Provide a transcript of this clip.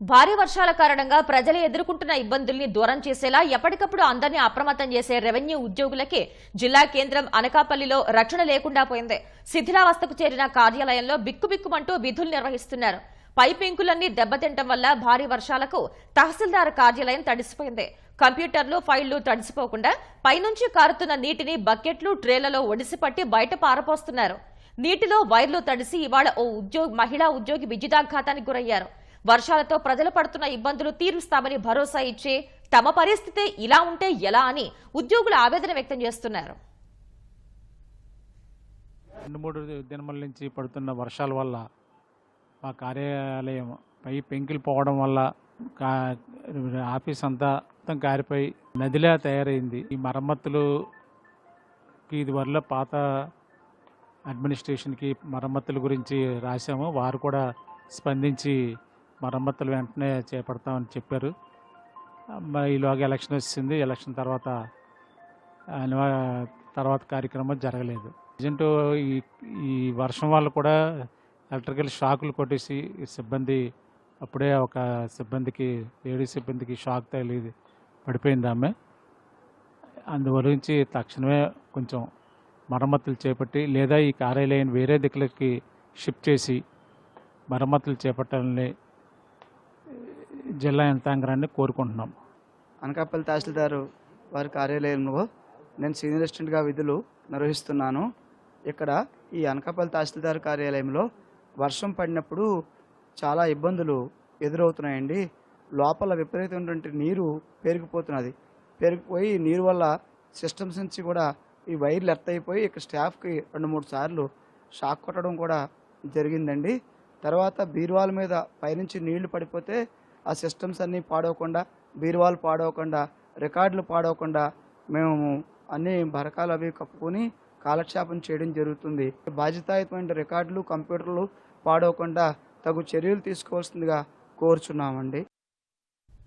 భారీ వర్షాల కారణంగా ప్రజలు ఎదుర్కొంటున్న ఇబ్బందుల్ని దూరం చేసేలా ఎప్పటికప్పుడు అందరినీ అప్రమత్తం చేసే రెవెన్యూ ఉద్యోగులకే జిల్లా కేంద్రం అనకాపల్లిలో రక్షణ లేకుండా పోయింది. శిథిలావస్థకు చేరిన కార్యాలయంలో బిక్కుబిక్కుమంటూ విధులు నిర్వహిస్తున్నారు. పైపింకులన్నీ దెబ్బతింటం వల్ల భారీ వర్షాలకు తహసీల్దార్ కార్యాలయం తడిసిపోయింది. కంప్యూటర్లు ఫైళ్ళు తడిసిపోకుండా పైనుంచి కారుతున్న నీటిని బకెట్లు ట్రేలలో ఒడిసిపట్టి బయట పారపోస్తున్నారు. నీటిలో వైర్లు తడిసి ఇవాళ ఓ ఉద్యోగి మహిళా ఉద్యోగి విద్యుదాఘాతానికి గురయ్యారు. వర్షాలతో ప్రజలు పడుతున్న ఇబ్బందులు తీరుస్తామని భరోసా ఇచ్చే తమ పరిస్థితి ఇలా ఉంటే ఎలా అని ఉద్యోగులు ఆవేదన వ్యక్తం చేస్తున్నారు. రెండు మూడు దినముల నుంచి పడుతున్న వర్షాల వల్ల మా కార్యాలయం పై పెంకులు పోవడం వల్ల కా ఆఫీస్ అంతా మొత్తం కారిపోయి నదిలా తయారైంది. ఈ మరమ్మతులుకి ఇది వల్ల పాత అడ్మినిస్ట్రేషన్కి మరమ్మతుల గురించి రాశాము. వారు కూడా స్పందించి మరమ్మతులు వెంటనే చేపడతామని చెప్పారు. ఈలోగా ఎలక్షన్ వచ్చింది. ఎలక్షన్ తర్వాత తర్వాత కార్యక్రమం జరగలేదు. ప్రజెంట్ ఈ ఈ వర్షం వల్ల కూడా ఎలక్ట్రికల్ షాకులు కొట్టేసి ఈ సిబ్బంది అప్పుడే ఒక సిబ్బందికి లేడీ సిబ్బందికి షాక్ తగిలి పడిపోయింది ఆమె. అందుగురించి తక్షణమే కొంచెం మరమ్మతులు చేపట్టి లేదా ఈ కార్యాలయం వేరే దిక్కులకి షిఫ్ట్ చేసి మరమ్మతులు చేపట్టాలని జిల్లా యంత్రాంగాన్ని కోరుకుంటున్నాం. అనకాపల్లి తహసీల్దారు వారి కార్యాలయంలో నేను సీనియర్ అసిస్టెంట్గా విధులు నిర్వహిస్తున్నాను. ఇక్కడ ఈ అనకాపల్లి తహసీల్దార్ కార్యాలయంలో వర్షం పడినప్పుడు చాలా ఇబ్బందులు ఎదురవుతున్నాయండి. లోపల విపరీతమైనటువంటి నీరు పెరిగిపోతున్నది పెరిగిపోయి నీరు వల్ల సిస్టమ్స్ నుంచి కూడా ఈ వైర్లు ఎర్త్ అయిపోయి ఇక్కడ స్టాఫ్కి రెండు మూడు సార్లు షాక్ కొట్టడం కూడా జరిగిందండి. తర్వాత బీరువాల మీద పైనుంచి నీళ్ళు పడిపోతే ఆ సిస్టమ్స్ అన్నీ పాడవకుండా బీరువాలు పాడవకుండా రికార్డులు పాడవకుండా మేము అన్ని బరకాలు అవి కప్పుకొని కాలక్షేపం చేయడం జరుగుతుంది. బాధ్యతాయుతమైన రికార్డులు కంప్యూటర్లు పాడవకుండా తగు చర్యలు తీసుకోవాల్సిందిగా కోరుచున్నామండి.